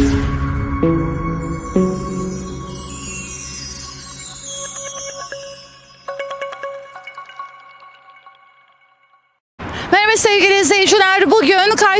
Merhaba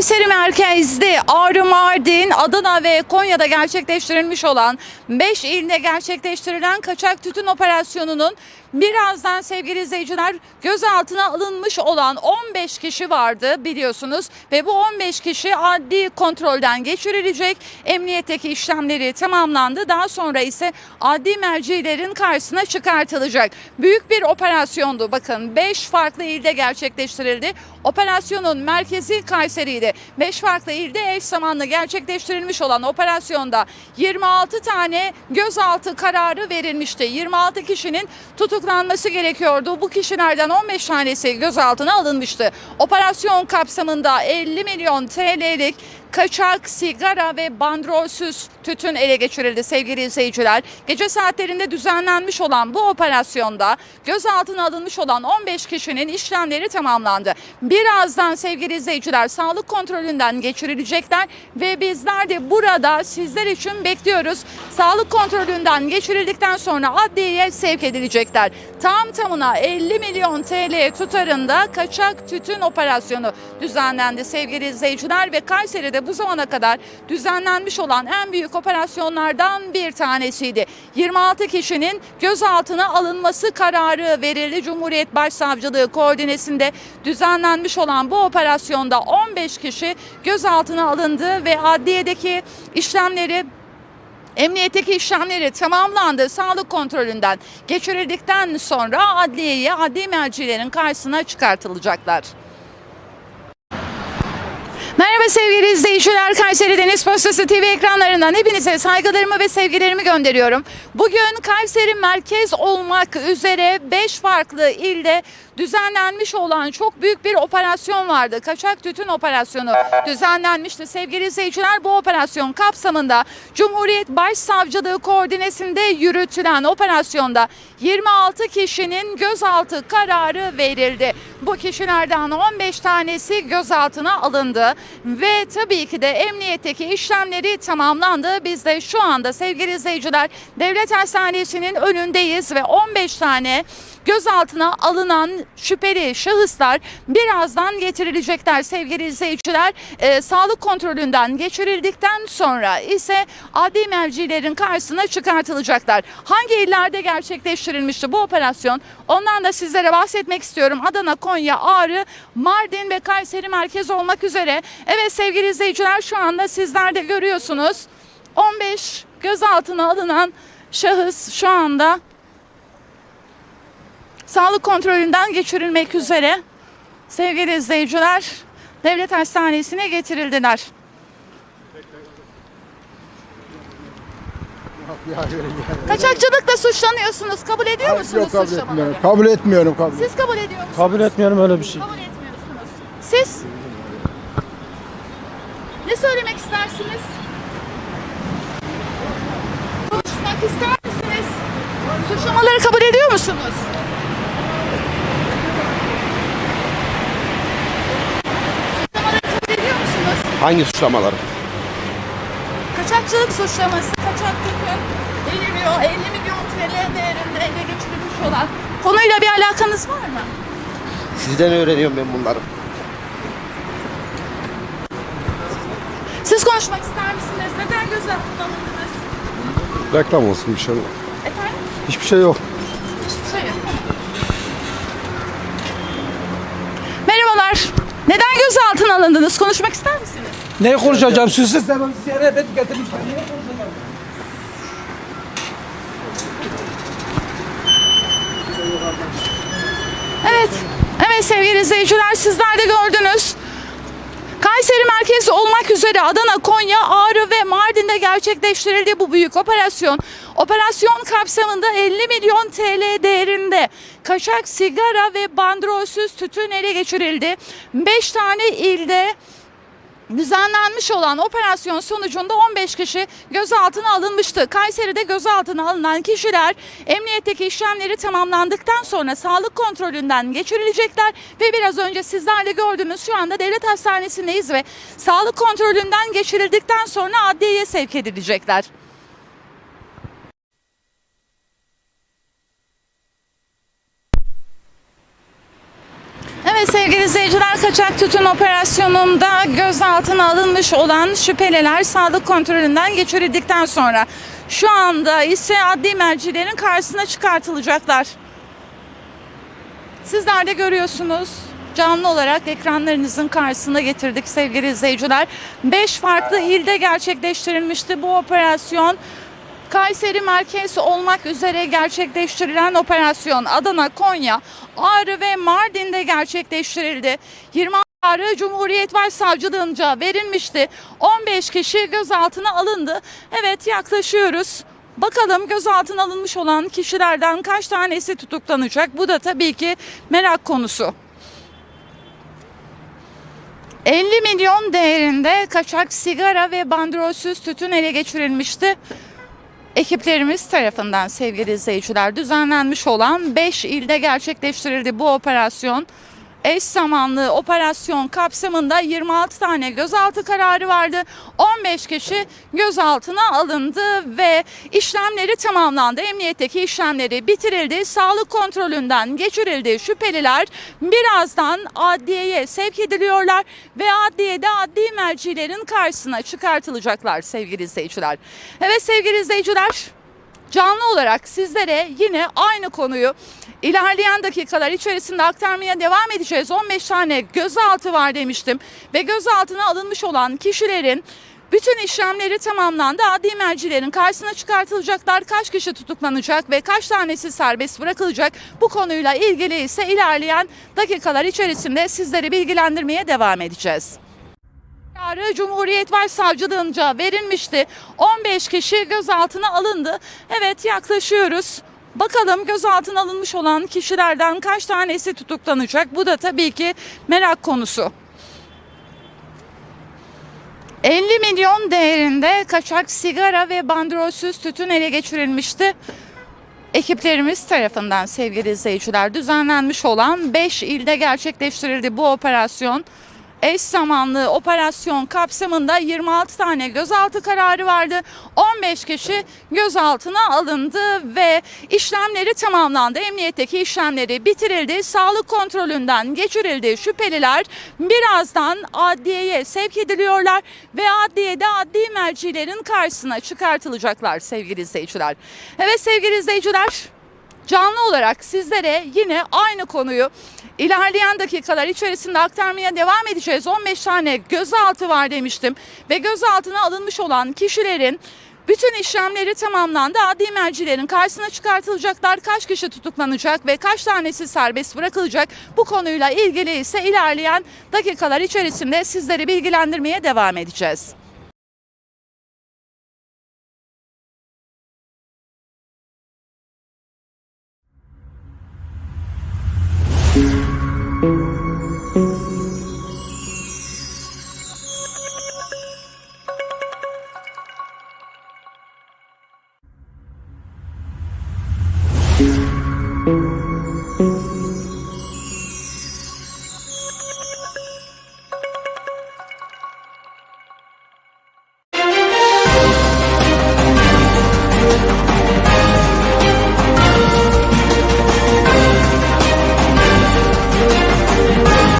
Kayseri merkezli Ağrı, Mardin, Adana ve Konya'da gerçekleştirilmiş olan 5 ilde gerçekleştirilen kaçak tütün operasyonunun birazdan sevgili izleyiciler gözaltına alınmış olan 15 kişi vardı biliyorsunuz ve bu 15 kişi adli kontrolden geçirilecek. Emniyetteki işlemleri tamamlandı. Daha sonra ise adli mercilerin karşısına çıkartılacak. Büyük bir operasyondu. Bakın 5 farklı ilde gerçekleştirildi. Operasyonun merkezi Kayseri'ydi. 5 farklı ilde eş zamanlı gerçekleştirilmiş olan operasyonda 26 tane gözaltı kararı verilmişti. 26 kişinin tutuklanması gerekiyordu. Bu kişilerden 15 tanesi gözaltına alınmıştı. Operasyon kapsamında 50 milyon TL'lik kaçak sigara ve bandrolsüz tütün ele geçirildi sevgili izleyiciler. Gece saatlerinde düzenlenmiş olan bu operasyonda gözaltına alınmış olan 15 kişinin işlemleri tamamlandı. Birazdan sevgili izleyiciler sağlık kontrolünden geçirilecekler ve bizler de burada sizler için bekliyoruz. Sağlık kontrolünden geçirildikten sonra adliyeye sevk edilecekler. Tam tamına 50 milyon TL tutarında kaçak tütün operasyonu düzenlendi sevgili izleyiciler ve Kayseri'de bu zamana kadar düzenlenmiş olan en büyük operasyonlardan bir tanesiydi. 26 kişinin gözaltına alınması kararı verildi. Cumhuriyet Başsavcılığı koordinesinde düzenlenmiş olan bu operasyonda 15 kişi gözaltına alındı ve adliyedeki işlemleri Emniyetteki işlemleri tamamlandı. Sağlık kontrolünden geçirildikten sonra adliyeye, adli mercilerin karşısına çıkartılacaklar. Merhaba sevgili izleyiciler. Kayseri Deniz Postası TV ekranlarından hepinize saygılarımı ve sevgilerimi gönderiyorum. Bugün Kayseri merkez olmak üzere 5 farklı ilde düzenlenmiş olan çok büyük bir operasyon vardı. Kaçak tütün operasyonu düzenlenmişti. Sevgili izleyiciler bu operasyon kapsamında Cumhuriyet Başsavcılığı koordinesinde yürütülen operasyonda 26 kişinin gözaltı kararı verildi. Bu kişilerden 15 tanesi gözaltına alındı ve tabii ki de emniyetteki işlemleri tamamlandı. Biz de şu anda sevgili izleyiciler Devlet Hastanesi'nin önündeyiz ve 15 tane gözaltına alınan şüpheli şahıslar birazdan getirilecekler sevgili izleyiciler. Ee, sağlık kontrolünden geçirildikten sonra ise adli mercilerin karşısına çıkartılacaklar. Hangi illerde gerçekleştirilmişti bu operasyon? Ondan da sizlere bahsetmek istiyorum. Adana, Konya, Ağrı, Mardin ve Kayseri merkez olmak üzere. Evet sevgili izleyiciler şu anda sizler de görüyorsunuz. 15 gözaltına alınan şahıs şu anda sağlık kontrolünden geçirilmek üzere sevgili izleyiciler devlet hastanesine getirildiler. Kaçakçılıkla suçlanıyorsunuz. Kabul ediyor musunuz Yok kabul suçlamaları? etmiyorum. Kabul etmiyorum. Kabul. Siz kabul ediyor musunuz? Kabul etmiyorum öyle bir şey. Kabul etmiyorsunuz. Siz? Söylemek istersiniz? Konuşmak ister misiniz? Suçlamaları kabul ediyor musunuz? Suçlamaları kabul ediyor musunuz? Hangi suçlamaları? Kaçakçılık suçlaması, kaçak tütün deniliyor. 50 milyon TL değerinde ele geçirilmiş olan. Konuyla bir alakanız var mı? Sizden öğreniyorum ben bunları. Siz konuşmak ister misiniz? Neden gözaltına alındınız? Reklam olsun bir şey yok. Efendim? Hiçbir şey yok. Hiçbir şey yok. Merhabalar. Neden gözaltına alındınız? Konuşmak ister misiniz? Ne konuşacağım? Süsüz sebep ziyaret edip getirmişler. Niye konuşacağım? Evet. Evet sevgili izleyiciler sizler de gördünüz. Kayseri merkezi olmak üzere Adana, Konya, Ağrı ve Mardin'de gerçekleştirildi bu büyük operasyon. Operasyon kapsamında 50 milyon TL değerinde kaçak sigara ve bandrolsüz tütün ele geçirildi. 5 tane ilde Düzenlenmiş olan operasyon sonucunda 15 kişi gözaltına alınmıştı. Kayseri'de gözaltına alınan kişiler emniyetteki işlemleri tamamlandıktan sonra sağlık kontrolünden geçirilecekler ve biraz önce sizlerle gördüğünüz şu anda devlet hastanesindeyiz ve sağlık kontrolünden geçirildikten sonra adliyeye sevk edilecekler. Evet sevgili izleyiciler kaçak tütün operasyonunda gözaltına alınmış olan şüpheliler sağlık kontrolünden geçirildikten sonra şu anda ise adli mercilerin karşısına çıkartılacaklar. Sizler de görüyorsunuz canlı olarak ekranlarınızın karşısına getirdik sevgili izleyiciler. 5 farklı ilde gerçekleştirilmişti bu operasyon. Kayseri merkez olmak üzere gerçekleştirilen operasyon Adana, Konya, Ağrı ve Mardin'de gerçekleştirildi. 20 Ağrı Cumhuriyet Başsavcılığınca verilmişti. 15 kişi gözaltına alındı. Evet yaklaşıyoruz. Bakalım gözaltına alınmış olan kişilerden kaç tanesi tutuklanacak? Bu da tabii ki merak konusu. 50 milyon değerinde kaçak sigara ve bandrolsüz tütün ele geçirilmişti. Ekiplerimiz tarafından sevgili izleyiciler düzenlenmiş olan 5 ilde gerçekleştirildi bu operasyon. Eş zamanlı operasyon kapsamında 26 tane gözaltı kararı vardı. 15 kişi gözaltına alındı ve işlemleri tamamlandı. Emniyetteki işlemleri bitirildi. Sağlık kontrolünden geçirildi. Şüpheliler birazdan adliyeye sevk ediliyorlar ve adliyede adli mercilerin karşısına çıkartılacaklar sevgili izleyiciler. Evet sevgili izleyiciler canlı olarak sizlere yine aynı konuyu ilerleyen dakikalar içerisinde aktarmaya devam edeceğiz. 15 tane gözaltı var demiştim ve gözaltına alınmış olan kişilerin bütün işlemleri tamamlandı. Adli mercilerin karşısına çıkartılacaklar. Kaç kişi tutuklanacak ve kaç tanesi serbest bırakılacak? Bu konuyla ilgili ise ilerleyen dakikalar içerisinde sizleri bilgilendirmeye devam edeceğiz. Kararı Cumhuriyet Başsavcılığınca verilmişti. 15 kişi gözaltına alındı. Evet yaklaşıyoruz. Bakalım gözaltına alınmış olan kişilerden kaç tanesi tutuklanacak? Bu da tabii ki merak konusu. 50 milyon değerinde kaçak sigara ve bandrolsüz tütün ele geçirilmişti. Ekiplerimiz tarafından sevgili izleyiciler düzenlenmiş olan 5 ilde gerçekleştirildi bu operasyon. Eş zamanlı operasyon kapsamında 26 tane gözaltı kararı vardı. 15 kişi gözaltına alındı ve işlemleri tamamlandı. Emniyetteki işlemleri bitirildi. Sağlık kontrolünden geçirildi. Şüpheliler birazdan adliyeye sevk ediliyorlar ve adliyede adli mercilerin karşısına çıkartılacaklar sevgili izleyiciler. Evet sevgili izleyiciler canlı olarak sizlere yine aynı konuyu ilerleyen dakikalar içerisinde aktarmaya devam edeceğiz. 15 tane gözaltı var demiştim ve gözaltına alınmış olan kişilerin bütün işlemleri tamamlandı. Adli mercilerin karşısına çıkartılacaklar. Kaç kişi tutuklanacak ve kaç tanesi serbest bırakılacak? Bu konuyla ilgili ise ilerleyen dakikalar içerisinde sizleri bilgilendirmeye devam edeceğiz.